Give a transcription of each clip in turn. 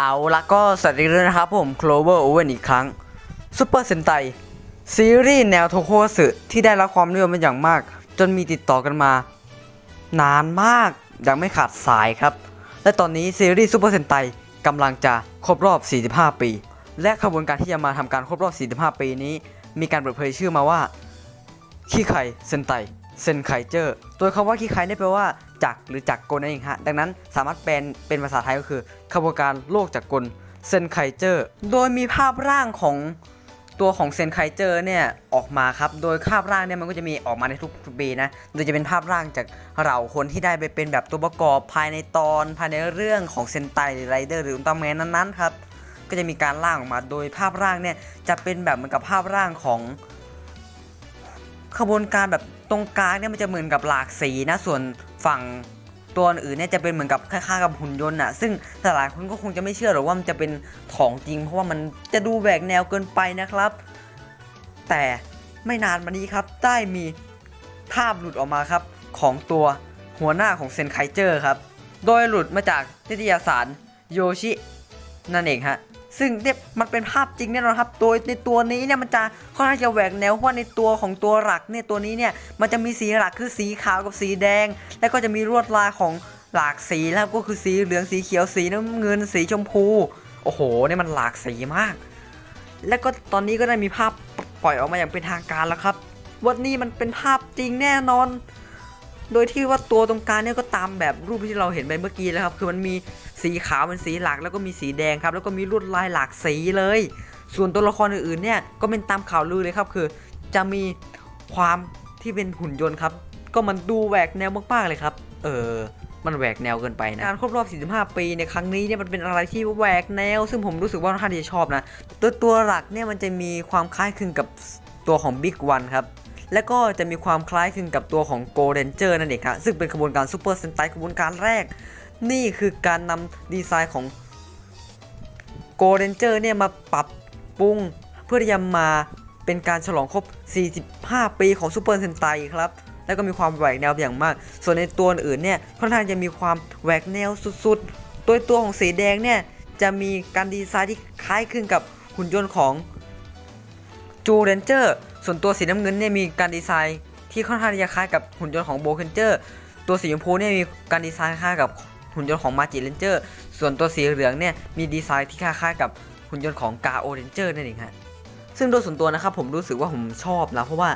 เอาละก็สวัสดีด้วยนะครับผม Clover Owen อีกครั้ง Super Sentai ซีรีส์แนวโทโคสึที่ได้รับความนิยมเป็นอย่างมาก จนมีติดต่อกันมา นานมากยังไม่ขาดสายครับ และตอนนี้ซีรีส์ Super Sentai กำลังจะครบรอบ 45 ปี และขบวนการที่จะมาทำการครบรอบ 45 ปีนี้ มีการเปิดเผยชื่อมาว่าขี้ไคเซนไต เซนไคเจอร์โดยคำว่าขี้ไคเนี่ยแปลว่าจักหรือจักกลนั่นเองฮะดังนั้นสามารถแปลเป็นภาษาไทยก็คือขบวนการโลกจักรกลเซนไคเจอร์โดยมีภาพร่างของตัวของเซนไคเจอร์เนี่ยออกมาครับ โดยภาพร่างเนี่ยมันก็จะมีออกมาในทุกปีนะ โดยจะเป็นภาพร่างจากเหล่าคนที่ได้ไปเป็นแบบตัวประกอบภายในตอน ภายในเรื่องของเซนไตหรือไรเดอร์หรืออุลตร้าแมนนั้นๆครับ ก็จะมีการร่างออกมา โดยภาพร่างเนี่ยจะเป็นแบบเหมือนกับภาพร่างของ ขบวนการแบบตรงกลางเนี่ยมันจะเหมือนกับหลากสีนะส่วนฝั่งตัวอื่นเนี่ยจะเป็นเหมือนกับคล้ายๆกับหุ่นยนต์อะซึ่งหลายคนก็คงจะไม่เชื่อหรอกว่ามันจะเป็นของจริง เพราะว่ามันจะดูแหวกแนวเกินไปนะครับ แต่ไม่นานมานี้ครับได้มีภาพหลุดออกมาครับของตัวหัวหน้าของเซนไคเจอร์ครับ โดยหลุดมาจากนิตยสารโยชินั่นเองฮะ ซึ่งเนี่ยมันเป็นภาพจริงแน่นอนครับโดยในตัวนี้เนี่ยมันจะค่อนข้างจะแหวกแนวเพราะว่าในตัวของตัวหลักเนี่ยตัวนี้เนี่ยมันจะมีสีหลักคือสีขาวกับสีแดง แล้วก็จะมีลวดลายของหลากสีแล้วก็คือสีเหลืองสีเขียวสีน้ำเงินสีชมพู โอ้โหเนี่ยมันหลากสีมาก แล้วก็ตอนนี้ก็ได้มีภาพปล่อยออกมาอย่างเป็นทางการแล้วครับวันนี้มันเป็นภาพจริงแน่นอน โดยที่ว่าตัวตรงกลางเนี่ยก็ตามแบบรูปที่เราเห็นไปเมื่อกี้แล้วครับ คือมันมีสีขาวเป็นสีหลักแล้วก็มีสีแดงครับ แล้วก็มีลวดลายหลากสีเลย ส่วนตัวละครอื่นๆเนี่ยก็เป็นตามข่าวลือเลยครับ คือ จะมีความที่เป็นหุ่นยนต์ครับ ก็มันดูแหวกแนวมากๆเลยครับ เออมันแหวกแนวเกินไปนะ การครบรอบ 45 ปีในครั้งนี้เนี่ยมันเป็นอะไรที่แหวกแนว ซึ่งผมรู้สึกว่าค่อนที่จะชอบนะ ตัวตัวหลักเนี่ยมันจะมีความคล้ายคลึงกับตัวของ Big One ครับ และก็จะมีความคล้ายคลึงกับตัวของ Go Ranger นั่นเองครับซึ่งเป็นขบวนการ Super Sentai ขบวนการแรก นี่คือการนำดีไซน์ของ Go Ranger เนี่ยมาปรับปรุงเพื่อที่จะมาเป็นการฉลองครบ 45 ปีของ Super Sentai ครับแล้วก็มีความแหวกแนวอย่างมาก ส่วนในตัวอื่นเนี่ยค่อนข้างจะมีความแหวกแนวสุดๆโดยตัวของสีแดงเนี่ยจะมีการดีไซน์ที่คล้ายคลึงกับหุ่นยนต์ของ จูเรนเจอร์ส่วนตัวสีน้ำเงินเนี่ยมีการดีไซน์ที่ค่อนข้างที่จะคล้ายกับหุ่นยนต์ของโบเคนเจอร์ตัวสีชมพูเนี่ยมีการดีไซน์คล้ายกับหุ่นยนต์ของมาจิเรนเจอร์ส่วนตัวสีเหลืองเนี่ยมีดีไซน์ที่คล้ายๆกับหุ่นยนต์ของกาโอเรนเจอร์นั่นเองฮะซึ่งโดยส่วนตัวนะครับผมรู้สึกว่าผมชอบนะเพราะว่า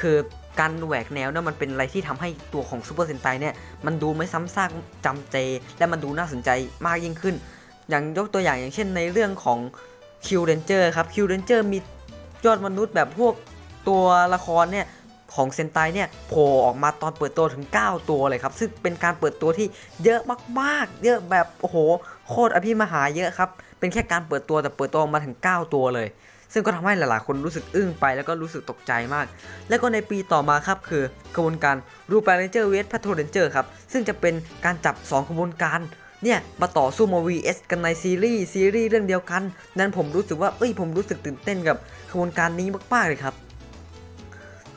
คือการแหวกแนวเนี่ยมันเป็นอะไรที่ทำให้ตัวของซูเปอร์เซนไตเนี่ยมันดูไม่ซ้ำซากจำเจ และมันดูน่าสนใจมากยิ่งขึ้น อย่างยกตัวอย่างอย่างเช่นในเรื่องของคิวเรนเจอร์ครับคิวเรนเจอร์มี ยอดมนุษย์แบบพวกตัวละครเนี่ยของเซนไตเนี่ยโผล่ออกมาตอนเปิดตัวถึง 9 ตัวเลยครับ ซึ่งเป็นการเปิดตัวที่เยอะมากๆ เยอะแบบโอ้โหโคตรอภิมหาเยอะครับ เป็นแค่การเปิดตัวแต่เปิดตัวออกมาถึง 9 ตัวเลย ซึ่งก็ทำให้หลายๆ คนรู้สึกอึ้งไปแล้วก็รู้สึกตกใจมาก แล้วก็ในปีต่อมาครับคือกระบวนการรูปแปลเรนเจอร์เวสพัทโทเรนเจอร์ครับซึ่งจะเป็นการจับ2กระบวนการ เนี่ยมาต่อสู้มา vs กันในซีรีส์ซีรีส์เรื่องเดียวกัน นั้นผมรู้สึกว่าเอ้ยผมรู้สึกตื่นเต้นกับขบวนการนี้มากๆเลยครับ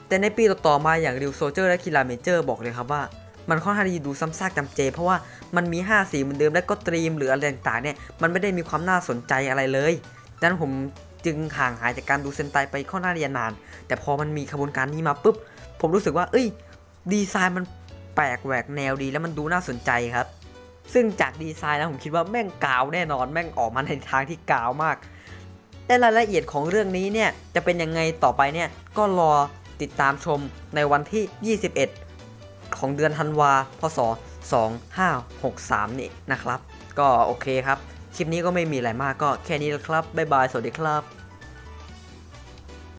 แต่ในปีต่อๆมาอย่างริวโซเจอร์และคิราเมเจอร์บอกเลยครับว่ามันค่อนข้างที่จะดูซ้ำซากจำเจ เพราะว่ามันมี 5 สีเหมือนเดิมและก็ตรีมหรืออะไรต่างๆเนี่ยมันไม่ได้มีความน่าสนใจอะไรเลยดังนั้นผมจึงห่างหายจากการดูเซนไตไปค่อนข้างที่จะนาน แต่พอมันมีขบวนการนี้มาปุ๊บ ผมรู้สึกว่า เอ้ย ดีไซน์มันแปลกแหวกแนวดีแล้วมันดูน่าสนใจครับ ซึ่งจากดีไซน์แล้วผมคิดว่าแม่งกาวแน่นอนแม่งออกมาในทางที่กาวมากแต่รายละเอียดของเรื่องนี้เนี่ยจะเป็นยังไงต่อไปเนี่ยก็รอติดตามชมในวันที่ 21 ของเดือนธันวาพศ 2563 นี่นะครับ ก็โอเคครับ คลิปนี้ก็ไม่มีอะไรมากก็แค่นี้แหละครับ บ๊ายบาย สวัสดีครับ